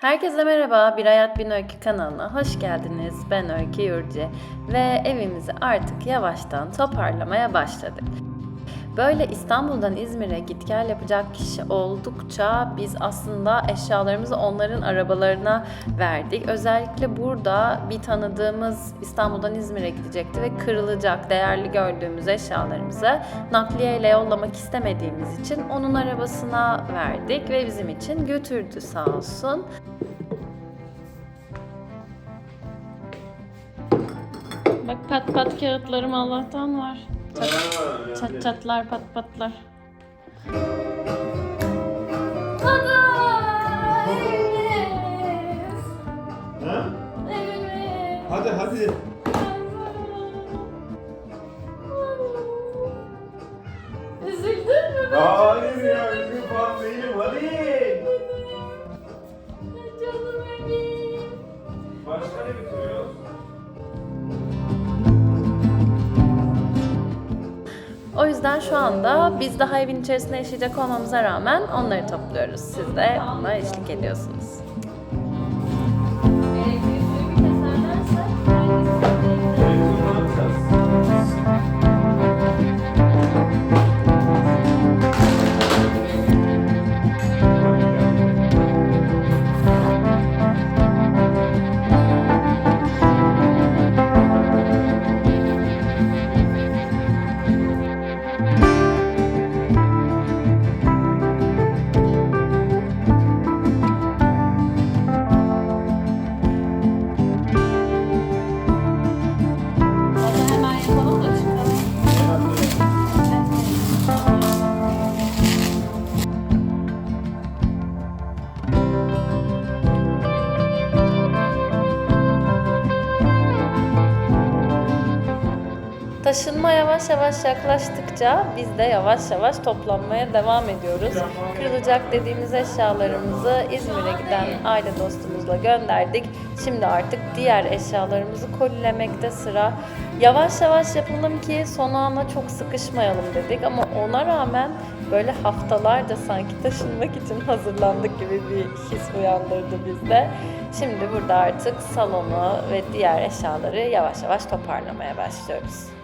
Herkese merhaba, Bir Hayat Bin Öykü kanalına hoş geldiniz. Ben Öykü Yurcu ve evimizi artık yavaştan toparlamaya başladık. Böyle İstanbul'dan İzmir'e git gel yapacak kişi oldukça biz aslında eşyalarımızı onların arabalarına verdik. Özellikle burada bir tanıdığımız İstanbul'dan İzmir'e gidecekti ve kırılacak değerli gördüğümüz eşyalarımızı nakliyeyle yollamak istemediğimiz için onun arabasına verdik ve bizim için götürdü sağ olsun. Pat kağıtlarım Allah'tan var. Çat, çat çatlar pat patlar. Ha? Hadi hadi. Üzüldün mü? Hayır ya üzgün falan değilim hadi. Canım benim. Başka ne bitiriyoruz? Yüzden şu anda biz daha evin içerisinde yaşayacak olmamıza rağmen onları topluyoruz. Siz de buna eşlik ediyorsunuz. Taşınma yavaş yavaş yaklaştıkça biz de yavaş yavaş toplanmaya devam ediyoruz. Kırılacak dediğimiz eşyalarımızı İzmir'e giden aile dostumuzla gönderdik. Şimdi artık diğer eşyalarımızı kolilemekte sıra. Yavaş yavaş yapalım ki son ana çok sıkışmayalım dedik ama ona rağmen böyle haftalarca sanki taşınmak için hazırlandık gibi bir his uyandırdı bizde. Şimdi burada artık salonu ve diğer eşyaları yavaş yavaş toparlamaya başlıyoruz.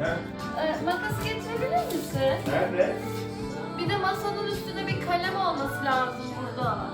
He? e, makas getirebilir misin? Nerede? Bir de masanın üstünde bir kalem olması lazım burada.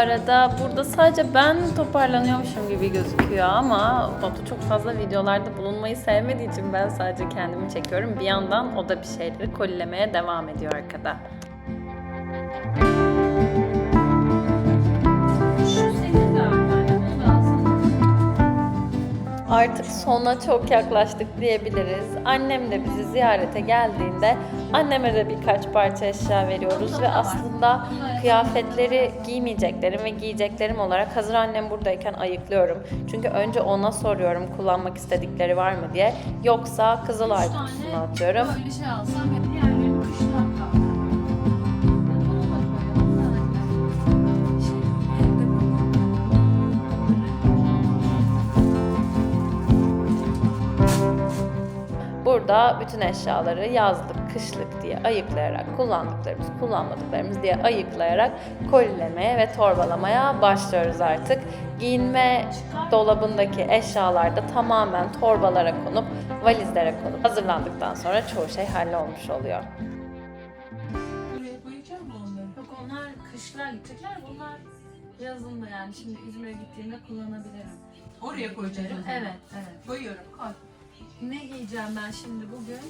Arada burada sadece ben toparlanıyormuşum gibi gözüküyor ama Batu çok fazla videolarda bulunmayı sevmediği için ben sadece kendimi çekiyorum. Bir yandan o da bir şeyleri kolilemeye devam ediyor arkada. Şu Artık sona çok yaklaştık diyebiliriz. Annem de bizi ziyarete geldiğinde anneme de birkaç parça eşya veriyoruz ve aslında kıyafetleri giymeyeceklerim ve giyeceklerim olarak hazır annem buradayken ayıklıyorum. Çünkü önce ona soruyorum kullanmak istedikleri var mı diye. Yoksa Kızılay kutusuna atıyorum. Böyle şey alsam hep Burada bütün eşyaları yazlık, kışlık diye ayıklayarak, kullandıklarımız, kullanmadıklarımız diye ayıklayarak kolilemeye ve torbalamaya başlıyoruz artık. Giyinme dolabındaki eşyalar da tamamen torbalara konup, valizlere konup hazırlandıktan sonra çoğu şey hallolmuş oluyor. Yok onlar kışlar gidecekler. Bunlar yazın da yani şimdi İzmir'e gittiğimde kullanabilirim. Oraya koyacağım. Evet, evet. Koyuyorum. Koy. Ne giyeceğim ben şimdi bugün?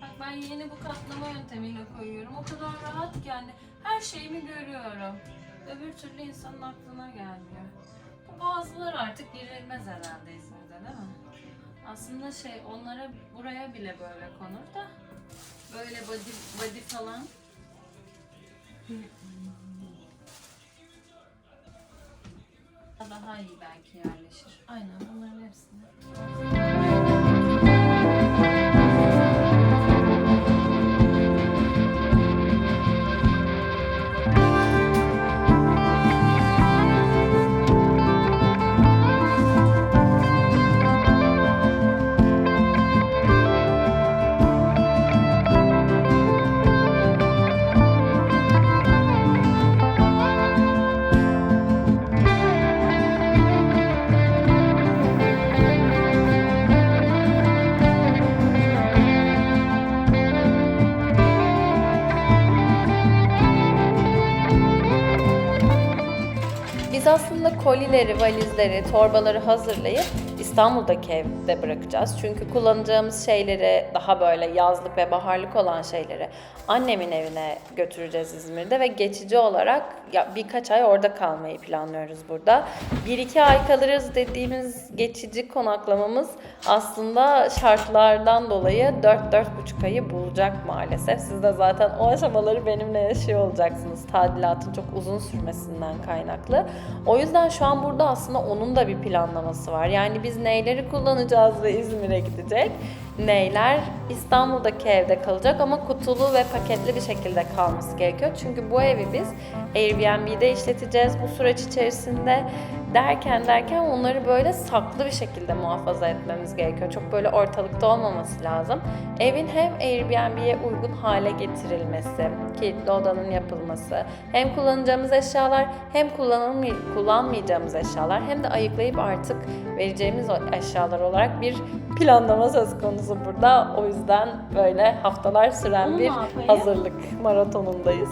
Bak ben yeni bu katlama yöntemiyle koyuyorum. O kadar rahat ki yani her şeyimi görüyorum. Öbür türlü insanın aklına gelmiyor. Bu bazıları artık girilmez herhalde İzmir'de değil mi? Aslında şey onlara buraya bile böyle konur da böyle body, body falan daha iyi belki yerleşir. Aynen bunların hepsini. Kolileri, valizleri, torbaları hazırlayıp İstanbul'daki evde bırakacağız. Çünkü kullanacağımız şeyleri daha böyle yazlık ve baharlık olan şeyleri annemin evine götüreceğiz İzmir'de ve geçici olarak ya birkaç ay orada kalmayı planlıyoruz burada. Bir iki ay kalırız dediğimiz geçici konaklamamız aslında şartlardan dolayı 4-4,5 ayı bulacak maalesef. Siz de zaten o aşamaları benimle yaşıyor olacaksınız. Tadilatın çok uzun sürmesinden kaynaklı. O yüzden şu an burada aslında onun da bir planlaması var. Yani biz neyleri kullanacağız ve İzmir'e gidecek. Neyler İstanbul'daki evde kalacak ama kutulu ve paketli bir şekilde kalması gerekiyor. Çünkü bu evi biz Airbnb'de işleteceğiz bu süreç içerisinde. Derken derken onları böyle saklı bir şekilde muhafaza etmemiz gerekiyor. Çok böyle ortalıkta olmaması lazım. Evin hem Airbnb'ye uygun hale getirilmesi, kilitli odanın yapılması, hem kullanacağımız eşyalar hem kullanılmay- kullanmayacağımız eşyalar hem de ayıklayıp artık vereceğimiz eşyalar olarak bir planlama söz konusu burada. O yüzden böyle haftalar süren Onu bir hazırlık maratonundayız.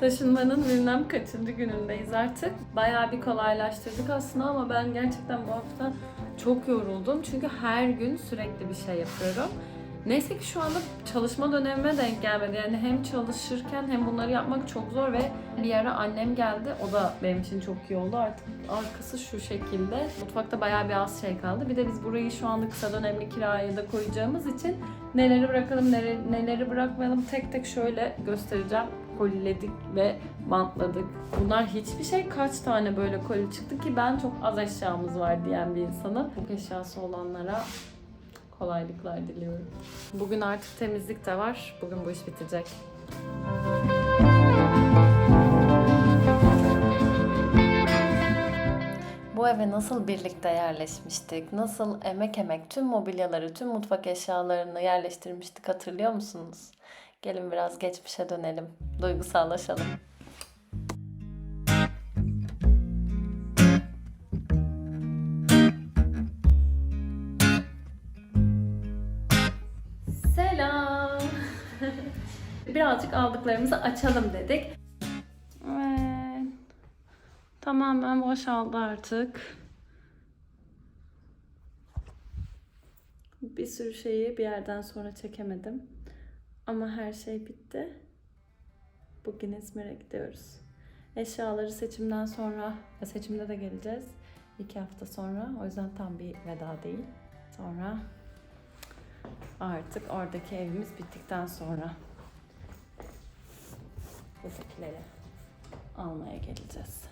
Taşınmanın bilmem kaçıncı günündeyiz artık. Bayağı bir kolaylaştırdık aslında ama ben gerçekten bu hafta çok yoruldum. Çünkü her gün sürekli bir şey yapıyorum. Neyse ki şu anda çalışma dönemime denk gelmedi. Yani hem çalışırken hem bunları yapmak çok zor ve bir ara annem geldi. O da benim için çok iyi oldu. Artık arkası şu şekilde. Mutfakta bayağı bir az şey kaldı. Bir de biz burayı şu anda kısa dönemli kiraya da koyacağımız için neleri bırakalım, neleri, neleri bırakmayalım tek tek şöyle göstereceğim. Koliledik ve bantladık. Bunlar hiçbir şey kaç tane böyle koli çıktı ki ben çok az eşyamız var diyen bir insanım. Çok eşyası olanlara kolaylıklar diliyorum. Bugün artık temizlik de var. Bugün bu iş bitecek. Bu eve nasıl birlikte yerleşmiştik? Nasıl emek emek tüm mobilyaları, tüm mutfak eşyalarını yerleştirmiştik hatırlıyor musunuz? Gelin biraz geçmişe dönelim, duygusallaşalım. Selam. Birazcık aldıklarımızı açalım dedik. Evet. Tamamen boşaldı artık. Bir sürü şeyi bir yerden sonra çekemedim. Ama her şey bitti. Bugün İzmir'e gidiyoruz. Eşyaları seçimden sonra, ya seçimde de geleceğiz. İki hafta sonra. O yüzden tam bir veda değil. Sonra artık oradaki evimiz bittikten sonra buradakileri almaya geleceğiz.